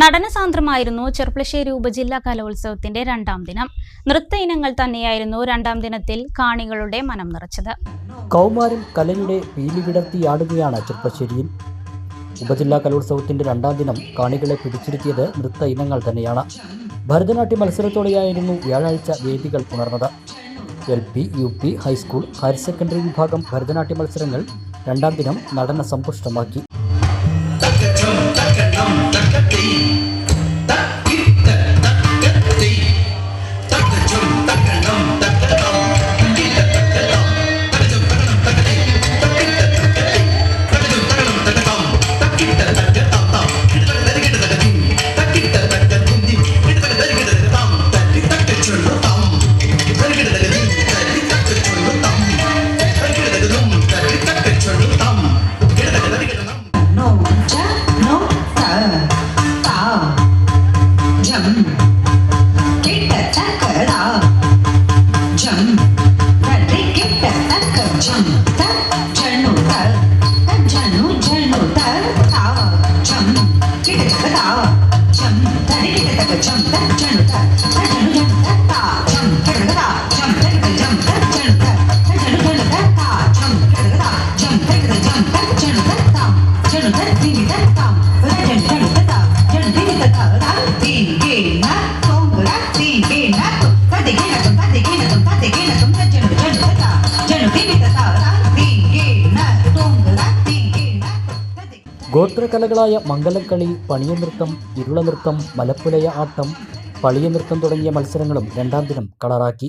നടനസാന്ദ്രമായിരുന്നു ചെർപ്പളശ്ശേരി ഉപജില്ലാ കലോത്സവത്തിന്റെ രണ്ടാം ദിനം. നൃത്ത ഇനങ്ങൾ തന്നെയായിരുന്നു രണ്ടാം ദിനത്തിൽ കാണികളുടെ മനം നിറച്ചത്. കൗമാരം കലയുടെ പീലി വിടർത്തിയാടുകയാണ് ചെർപ്പശ്ശേരിയിൽ ഉപജില്ലാ കലോത്സവത്തിന്റെ രണ്ടാം ദിനം കാണികളെ പിടിച്ചിരുത്തിയത് നൃത്ത ഇനങ്ങൾ തന്നെയാണ്. ഭരതനാട്യ മത്സരത്തോടെയായിരുന്നു വ്യാഴാഴ്ച വേദികൾ ഉണർന്നത് L P U P high school higher secondary വിഭാഗം ഭരതനാട്യ മത്സരങ്ങൾ രണ്ടാം ദിനം നടന സമ്പുഷ്ടമാക്കി Yeah. ഗോത്രകലകളായ മംഗലക്കളി പണിയനൃത്തം ഇരുളനൃത്തം മലപ്പുലയ ആട്ടം പളിയനൃത്തം തുടങ്ങിയ മത്സരങ്ങളും രണ്ടാം ദിനം കളറാക്കി.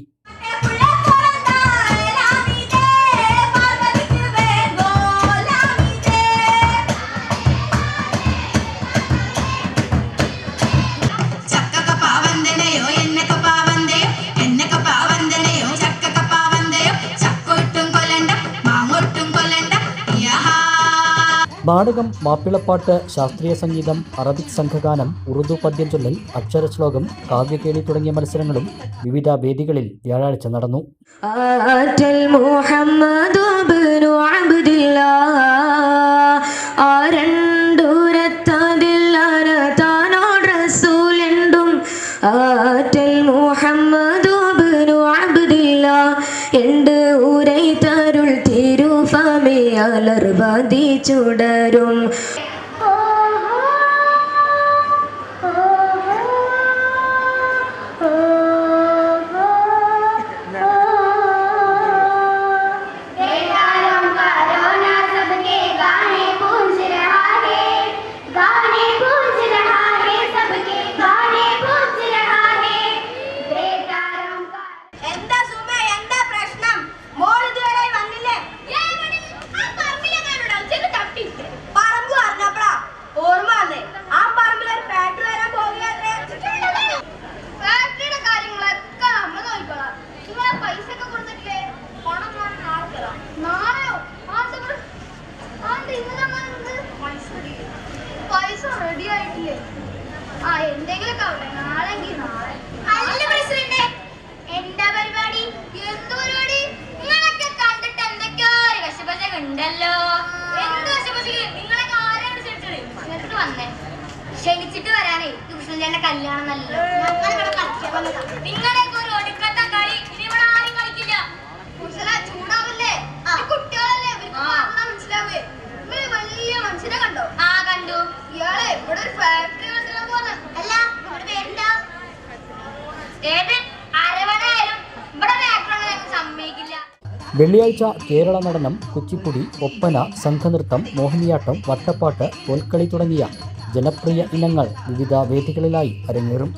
നാടകം മാപ്പിളപ്പാട്ട് ശാസ്ത്രീയ സംഗീതം അറബിക് സംഘഗാനം ഉറുദു പദ്യം ചൊല്ലൽ അക്ഷരശ്ലോകം കാവ്യകേളി തുടങ്ങിയ മത്സരങ്ങളും വിവിധ വേദികളിൽ വ്യാഴാഴ്ച നടന്നു. ആറ്റൽ മുഹമ്മദ് അബ്ദില്ലാ അലർവതി ചുടരും. നാളെ. എന്താ പരിപാടി? കണ്ടിട്ട് എന്നിട്ട് വന്നേ. ക്ഷണിച്ചിട്ട് വരാനേ. കൃഷ്ണന്റെ കല്യാണം നല്ല നിങ്ങളെ ഒരു ഒടുക്കത്ത വെള്ളിയാഴ്ച കേരള നടനം കുച്ചിപ്പുടി ഒപ്പന സംഘനൃത്തം മോഹിനിയാട്ടം വട്ടപ്പാട്ട് കോൽക്കളി തുടങ്ങിയ ജനപ്രിയ ഇനങ്ങൾ വിവിധ വേദികളിലായി അരങ്ങേറും.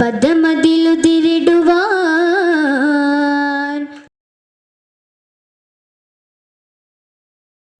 പദമതിലുതിരിടുവാൻ